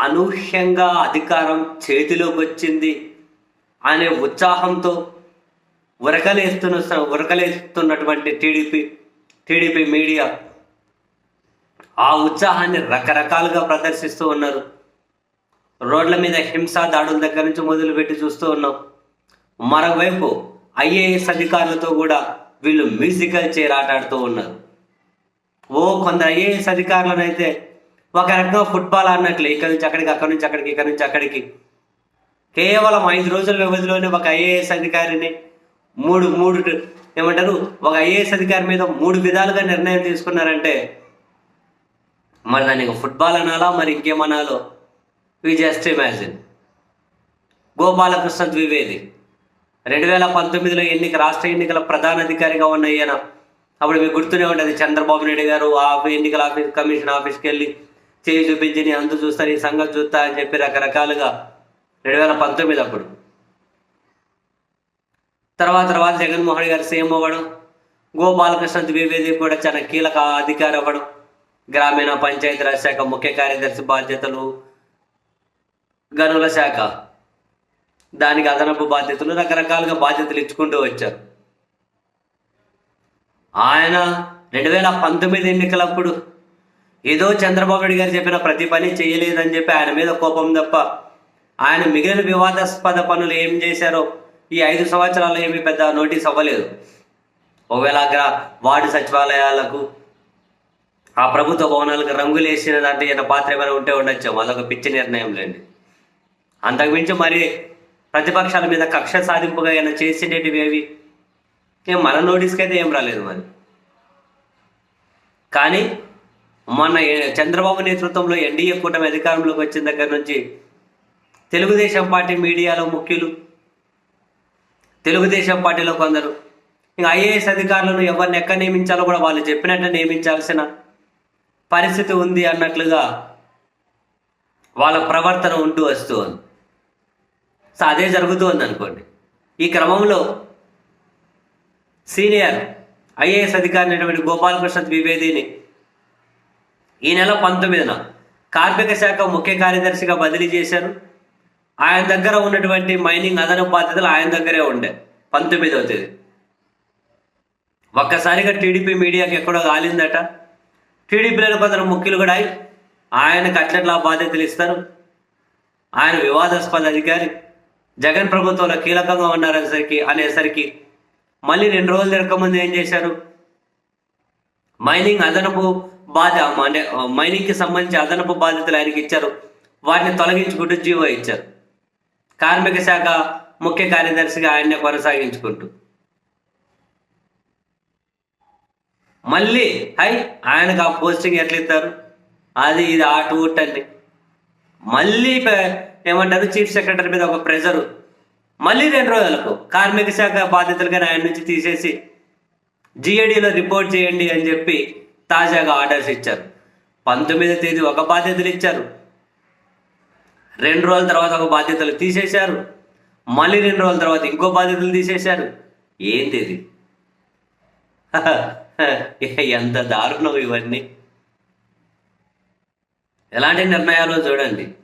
అనూహ్యంగా అధికారం చేతిలోకి వచ్చింది అనే ఉత్సాహంతో ఉరకలేస్తున్న ఉరకలేస్తున్నటువంటి టీడీపీ టీడీపీ మీడియా ఆ ఉత్సాహాన్ని రకరకాలుగా ప్రదర్శిస్తూ ఉన్నారు. రోడ్ల మీద హింసా దాడుల దగ్గర నుంచి మొదలుపెట్టి చూస్తూ ఉన్నాం. మరోవైపు ఐఏఎస్ అధికారులతో కూడా వీళ్ళు మ్యూజికల్ చైర్ ఆటాడుతూ ఉన్నారు. ఓ కొందరు ఐఏఎస్ అధికారులను అయితే ఒక రకంగా ఫుట్బాల్ ఆడినట్లు ఇక్కడి నుంచి అక్కడికి అక్కడి నుంచి అక్కడికి ఇక్కడి నుంచి అక్కడికి. కేవలం ఐదు రోజుల వ్యవధిలోనే ఒక ఐఏఎస్ అధికారిని మూడు మూడు ఏమంటారు? ఒక ఐఏఎస్ అధికారి మీద మూడు విధాలుగా నిర్ణయం తీసుకున్నారంటే మరి దానికి ఫుట్బాల్ అనాలా? మరి ఇంకేమనాలో? We just imagine Gopalakrishna Dwivedi. రెండు వేల పంతొమ్మిదిలో ఎన్నిక రాష్ట్ర ఎన్నికల ప్రధాన అధికారిగా ఉన్న ఈయన. అప్పుడు మీకు గుర్తునే ఉంటుంది చంద్రబాబు నాయుడు గారు ఆ ఎన్నికల ఆఫీస్ కమిషన్ ఆఫీస్కి వెళ్ళి చేయి చూపించి నీ అందు చూస్తా నీ సంగతి చూస్తా అని చెప్పి రకరకాలుగా రెండు వేల పంతొమ్మిది అప్పుడు. తర్వాత తర్వాత జగన్మోహన్ గారు సీఎం అవ్వడం గోపాలకృష్ణ ద్వివేది కూడా చాలా కీలక అధికారి అవ్వడం గ్రామీణ పంచాయతీరాజ్ శాఖ ముఖ్య కార్యదర్శి బాధ్యతలు గనుల శాఖ. దానికి అదనపు బాధ్యతలు రకరకాలుగా బాధ్యతలు ఇచ్చుకుంటూ వచ్చారు. ఆయన రెండు వేల పంతొమ్మిది ఎన్నికలప్పుడు ఏదో చంద్రబాబు నాయుడు గారు చెప్పిన ప్రతి పని చేయలేదని చెప్పి ఆయన మీద కోపం తప్ప ఆయన మిగిలిన వివాదాస్పద పనులు ఏం చేశారో ఈ ఐదు సంవత్సరాలు ఏమి పెద్ద నోటీస్ అవ్వలేదు. ఒకవేళ అక్కడ వార్డు సచివాలయాలకు ఆ ప్రభుత్వ భవనాలకు రంగులు వేసిన దాంట్లో ఏదైనా పాత్ర ఏమైనా ఉంటే ఉండొచ్చు. అదొక పిచ్చి నిర్ణయం లేండి. అంతకుమించి మరి ప్రతిపక్షాల మీద కక్ష సాధింపుగా ఏమైనా చేసినవి ఏవి? ఏం మన నోటీస్కి అయితే ఏం రాలేదు మరి. కానీ మొన్న చంద్రబాబు నేతృత్వంలో ఎన్డీఏ కూటమి అధికారంలోకి వచ్చిన దగ్గర నుంచి తెలుగుదేశం పార్టీ మీడియాలో ముఖ్యులు తెలుగుదేశం పార్టీలో కొందరు. ఇంకా ఐఏఎస్ అధికారులను ఎవరిని ఎక్కడ నియమించాలో కూడా వాళ్ళు చెప్పినట్టు నియమించాల్సిన పరిస్థితి ఉంది అన్నట్లుగా వాళ్ళ ప్రవర్తన ఉంటూ వస్తూ ఉంది. సో అదే జరుగుతూ ఉంది అనుకోండి. ఈ క్రమంలో సీనియర్ ఐఏఎస్ అధికారి అయినటువంటి గోపాలకృష్ణ ద్వివేదిని ఈ నెల పంతొమ్మిదిన కార్మిక శాఖ ముఖ్య కార్యదర్శిగా బదిలీ చేశారు. ఆయన దగ్గర ఉన్నటువంటి మైనింగ్ అదనపు బాధ్యతలు ఆయన దగ్గరే ఉండే పంతొమ్మిదవ తేదీ. ఒక్కసారిగా టీడీపీ మీడియాకి ఎక్కడో కాలిందట టీడీపీలో కొందరు ముఖ్యులు కూడా అయి ఆయనకు అట్లట్లా బాధ్యతలు ఇస్తారు. ఆయన వివాదాస్పద అధికారి. జగన్ ప్రభుత్వంలో కీలకంగా ఉన్నారనేసరికి అనేసరికి మళ్ళీ రెండు రోజులు తిరగకముందు ఏం చేశారు? మైనింగ్ అదనపు బాధ అంటే మైనింగ్కి సంబంధించి అదనపు బాధ్యతలు ఆయనకి ఇచ్చారు. వాటిని తొలగించుకుంటూ జీవో ఇచ్చారు. కార్మిక శాఖ ముఖ్య కార్యదర్శిగా ఆయన్నే కొనసాగించుకుంటూ. మళ్ళీ హై ఆయనకు ఆ పోస్టింగ్ ఎట్లా ఇస్తారు అది ఇది ఆట టూట్ అండి మళ్ళీ ఏమంటారు చీఫ్ సెక్రటరీ మీద ఒక ప్రెజరు మళ్ళీ రెండు రోజులకు కార్మిక శాఖ బాధ్యతలుగా ఆయన నుంచి తీసేసి జిఏడిలో రిపోర్ట్ చేయండి అని చెప్పి తాజాగా ఆర్డర్స్ ఇచ్చారు. పంతొమ్మిదో తేదీ ఒక బాధ్యతలు ఇచ్చారు. రెండు రోజుల తర్వాత ఒక బాధ్యతలు తీసేశారు. మళ్ళీ రెండు రోజుల తర్వాత ఇంకో బాధ్యతలు తీసేశారు. ఏంటి ఇది ఎంత దారుణం ఇవన్నీ. ఎలాంటి నిర్ణయాలు చూడండి.